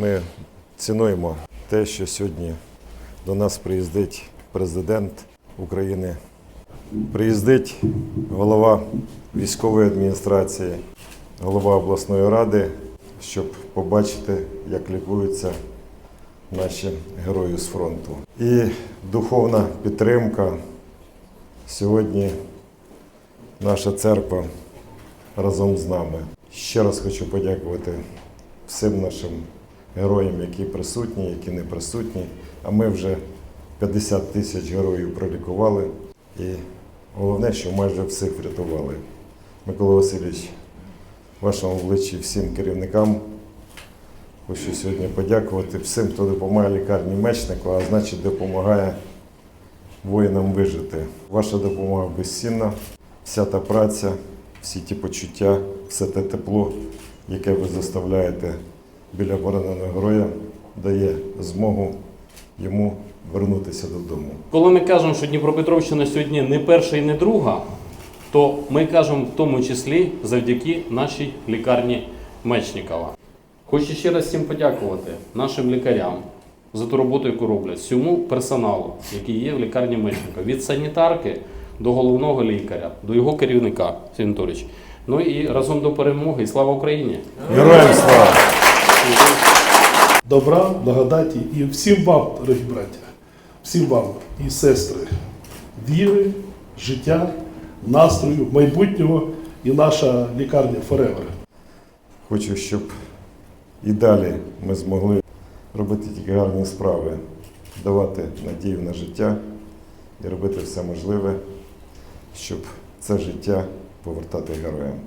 Ми цінуємо те, що сьогодні до нас приїздить президент України, приїздить голова військової адміністрації, голова обласної ради, щоб побачити, як лікуються наші герої з фронту. І духовна підтримка. Сьогодні наша церква разом з нами. Ще раз хочу подякувати всім нашим героям, які присутні, які не присутні. А ми вже 50 тисяч героїв пролікували. І головне, що майже всіх врятували. Микола Васильович, вашому обличчі всім керівникам. Хочу сьогодні подякувати всім, хто допомагає лікарні мечнику, а значить допомагає воїнам вижити. Ваша допомога безцінна, вся та праця, всі ті почуття, все те тепло, яке ви заставляєте біля пораненого героя, дає змогу йому вернутися додому. Коли ми кажемо, що Дніпропетровщина сьогодні не перша і не друга, то ми кажемо в тому числі завдяки нашій лікарні Мечникова. Хочу ще раз всім подякувати нашим лікарям за ту роботу, яку роблять, всьому персоналу, який є в лікарні Мечникова, від санітарки до головного лікаря, до його керівника Анатолійович. Ну і разом до перемоги і слава Україні! Героям слава! Добра, благодаті і всім вам, дорогі браття, всім вам і сестри, віри, життя, настрою, майбутнього і наша лікарня Forever. Хочу, щоб і далі ми змогли робити тільки гарні справи, давати надію на життя і робити все можливе, щоб це життя повертати героям.